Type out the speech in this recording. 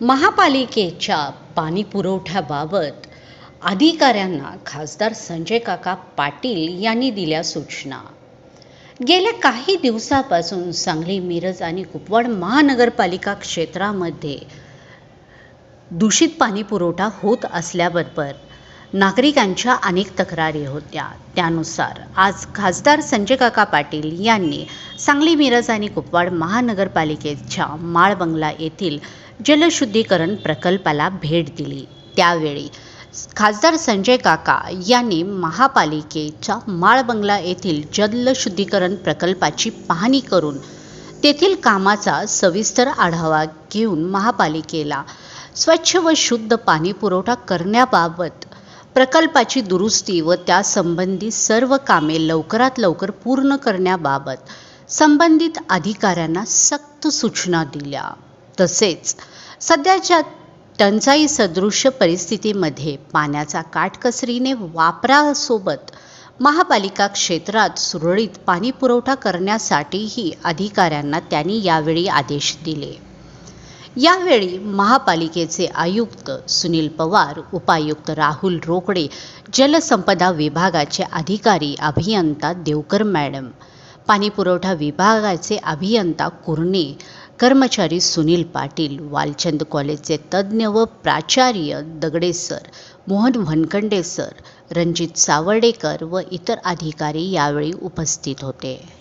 महापालिकेच्या पाणी पुरवठ्याबाबत अधिकाऱ्यांना खासदार संजय काका पाटील यांनी दिल्या सूचना. गेल्या काही दिवसापासून सांगली मिरज आणि कुपवाड महानगरपालिका क्षेत्रामध्ये दूषित पाणी पुरवठा होत असल्याबरोबर नागरिकांच्या अनेक तक्रारी होत्या. त्यानुसार आज खासदार संजय काका पाटील यांनी सांगली मिरज आणि कुपवाड महानगरपालिकेच्या माळबंगला येथील जलशुद्धीकरण प्रकल्पाला भेट दिली. त्यावेळी खासदार संजय काका यांनी महापालिकेच्या माळबंगला येथील जलशुद्धीकरण प्रकल्पाची पाहणी करून तेथील कामाचा सविस्तर आढावा घेऊन महापालिकेला स्वच्छ व शुद्ध पाणी पुरवठा करण्याबाबत प्रकल्पाची दुरुस्ती व त्यासंबंधी सर्व कामे लवकरात लवकर पूर्ण करण्याबाबत संबंधित अधिकाऱ्यांना सक्त सूचना दिल्या. तसेच सध्याच्या टंचाई सदृश परिस्थितीमध्ये पाण्याचा काटकसरीने वापरासोबत महापालिका क्षेत्रात सुरळीत पाणी पुरवठा करण्यासाठीही अधिकाऱ्यांना त्यांनी यावेळी आदेश दिले. यावेळी महापालिकेचे आयुक्त सुनील पवार उपायुक्त राहुल रोकडे जलसंपदा विभागाचे अधिकारी अभियंता देवकर मॅडम पाणीपुरवठा विभागाचे अभियंता कुर्णे कर्मचारी सुनील पाटील वालचंद कॉलेजचे तज्ज्ञ व प्राचार्य दगडे सर मोहन वनकंडे सर रणजित सावर्डेकर व इतर अधिकारी यावेळी उपस्थित होते.